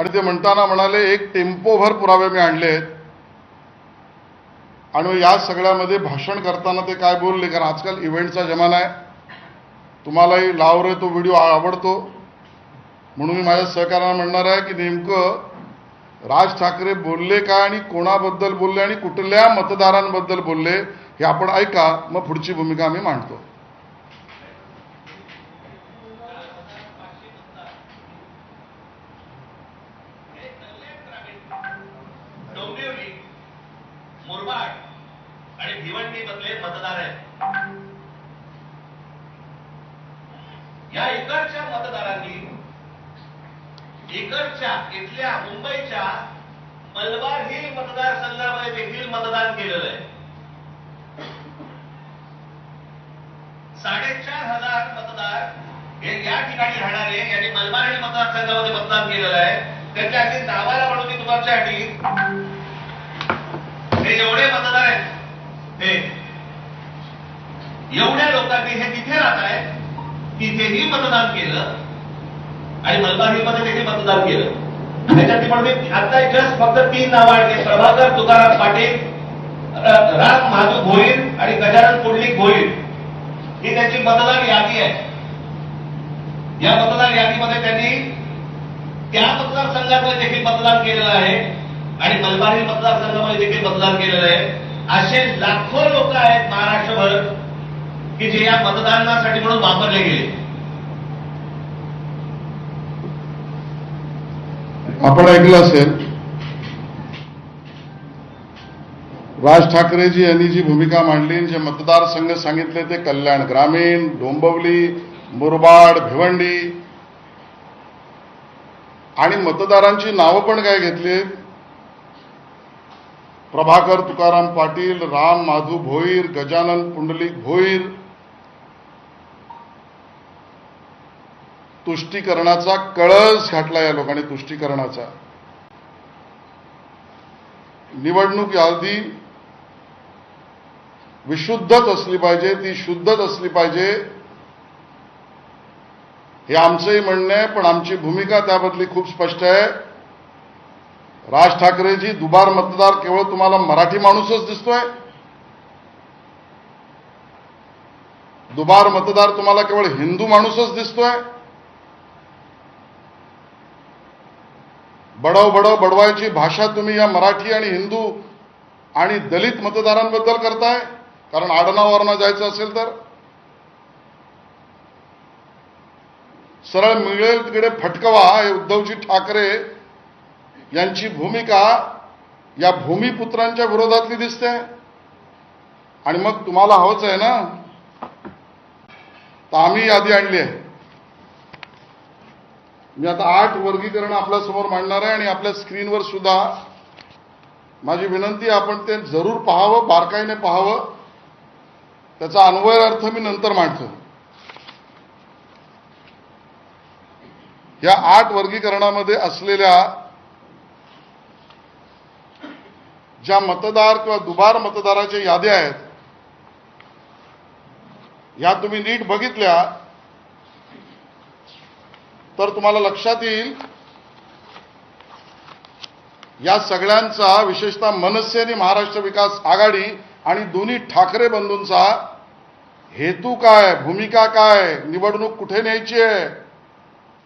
आणि ते म्हणताना म्हणाले एक टेम्पोभर पुरावे मी आणले आहेत. आणि या सगळ्यामध्ये भाषण करताना ते काय बोलले कारण आजकाल इव्हेंटचा जमाना आहे. तुम्हालाही लाव रे तो व्हिडिओ आवडतो. म्हणून मी माझ्या सहकार्यांना म्हणणार आहे की नेमकं राज ठाकरे बोलले काय आणि कोणाबद्दल बोलले आणि कुठल्या मतदारांबद्दल बोलले हे आपण ऐका. मग पुढची भूमिका आम्ही मांडतो. मुरबाड आणि भिवंडी मधले मतदार आहेत. या इकडच्या मतदारांनी इकडच्या इथल्या मुंबईच्या मलबार हिल मतदारसंघामध्ये देखील मतदान केलेलं आहे. साडेचार हजार मतदार हे या ठिकाणी राहणारे यांनी मलबार हिल मतदारसंघामध्ये मतदान केलेलं आहे. त्यांच्या अगदी नावाला म्हणून मी तुमच्यासाठी हे एवढे मतदार आहेत. हे एवढ्या लोकांनी हे तिथे राहत आहे तिथेही मतदान केलं आणि मलबारमध्ये देखील मतदान केलं. त्याच्यात पण मी आता जस्ट फक्त तीन नावं आहेत. प्रभाकर तुकाराम पाटील राम महादू भोईर आणि गजानन पुंडलिक भोईर ही त्यांची मतदार यादी आहे. या मतदार यादीमध्ये त्यांनी त्या मतदारसंघामध्ये देखील मतदान केलेलं आहे. आणि मलबारी मतदारसंघामध्ये देखील मतदान केलेलं आहे. असे लाखो लोक आहेत महाराष्ट्रभर की जे या मतदानासाठी म्हणून वापरले गेले. आपण ऐकलं असेल राज ठाकरेजी यांनी जी भूमिका मांडली जे मतदारसंघ सांगितले ते कल्याण ग्रामीण डोंबवली मुरबाड भिवंडी आणि मतदारांची नावं पण काय घेतली प्रभाकर तुकाराम पाटील राम माधू भोईर गजानन पुंडलिक भोईर. तुष्टीकरणाचा कळस घातला या लोकांनी तुष्टीकरणाचा. निवडणूक यादी विशुद्धच असली पाहिजे ती शुद्धच असली पाहिजे हे आमचंही म्हणणं आहे पण आमची भूमिका त्याबद्दल खूप स्पष्ट आहे. राज ठाकरेजी दुबार मतदार केवळ तुम्हाला मराठी माणूसच दिसतोय. दुबार मतदार तुम्हाला केवळ हिंदू माणूसच दिसतोय. बडव बडव बडवायची भाषा तुम्ही या मराठी आणि हिंदू आणि दलित मतदारांबद्दल करताय. कारण आडनावरनं जायचं असेल तर. सरळ मिळेल तिकडे फटकवा हे उद्धवजी ठाकरे यांची भूमिका या भूमिपुत्रांच्या विरोधातली दिसते. आणि मग तुम्हाला हवंच आहे ना? तर आम्ही यादी आणली आहे. मी आता आठ वर्गीकरण आपल्यासमोर मांडणार आहे आणि आपल्या स्क्रीनवर सुद्धा माझी विनंती आपण ते जरूर पाहावं बारकाईने पाहावं. त्याचा अन्वय अर्थ मी नंतर मांडतो. या आठ वर्गीकरणामध्ये असलेल्या ज्या मतदार किंवा दुबार मतदाराच्या याद्या आहेत या तुम्ही नीट बघितल्या तर तुम्हाला लक्षात येईल या सगळ्यांचा विशेषतः मनसे आणि महाराष्ट्र विकास आघाडी आणि दोन्ही ठाकरे बंधूंचा हेतू काय भूमिका काय निवडणूक कुठे न्यायची आहे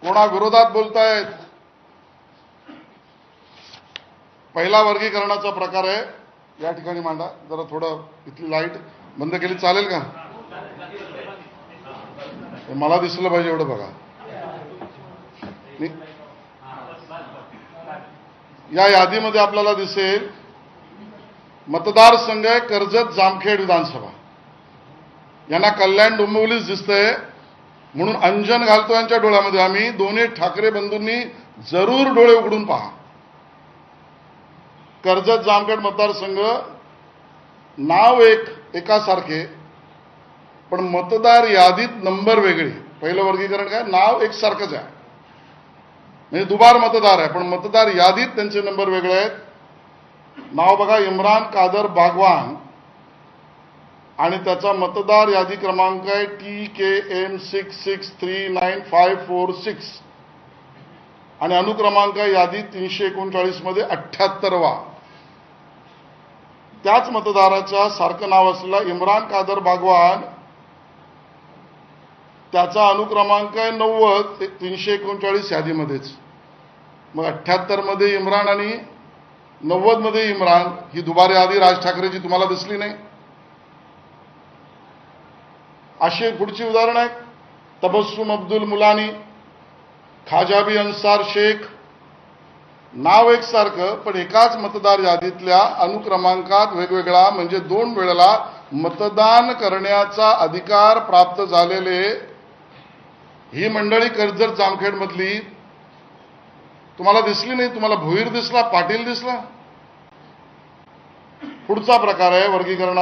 कोणाविरोधात बोलतायत? पहिला वर्गीकरणाचा प्रकार आहे. या ठिकाणी मांडा. जरा थोडं इथली लाइट बंद केली. चालेल का? मला दिसलं पाहिजे एवढं बघा. या यादीमध्ये आपल्याला दिसेल मतदारसंघ आहे कर्जत जामखेड विधानसभा. यांना कल्याण डोंबिवलीच दिसतंय. म्हणून अंजन घालतो यांच्या डोळ्यामध्ये. आम्ही दोन्ही ठाकरे बंधूंनी जरूर डोळे उघडून पहा. कर्जत जामखेड मतदारसंघ नाव एक एकासारखे पण मतदार यादीत नंबर वेगळे. पहिलं वर्गीकरण काय? नाव एकसारखंच आहे. म्हणजे दुबार मतदार आहे पण मतदार यादीत त्यांचे नंबर वेगळे आहेत. नाव बघा इम्रान कादर बागवान. आणि त्याचा मतदार यादी क्रमांक आहे T K M six six three nine five four six आणि अनुक्रमांक यादी तीनशे एकोणचाळीसमध्ये अठ्ठ्याहत्तरवा. त्याच मतदाराच्या सारखं नाव असलेला इम्रान कादर बागवान त्याचा अनुक्रमांक आहे नव्वद ते तीनशे एकोणचाळीस यादीमध्येच. मग अठ्ठ्याहत्तरमध्ये इम्रान आणि नव्वदमध्ये इम्रान ही दुबारी यादी राज ठाकरेची तुम्हाला दिसली नाही. अशी पुढची उदाहरण आहेत तबस्सुम अब्दुल मुलानी खाजाबी अन्सार शेख नाव एकसारखं पण एकाच मतदार यादीतल्या अनुक्रमांकात वेगवेगळा म्हणजे दोन वेळेला मतदान करण्याचा अधिकार प्राप्त झालेले ही मंडळी कर्जत जामखेडमधली. तुम्हाला दिसली नाही तुम्हाला भोईर दिसला पाटील दिसला? पुढचा प्रकार आहे वर्गीकरणा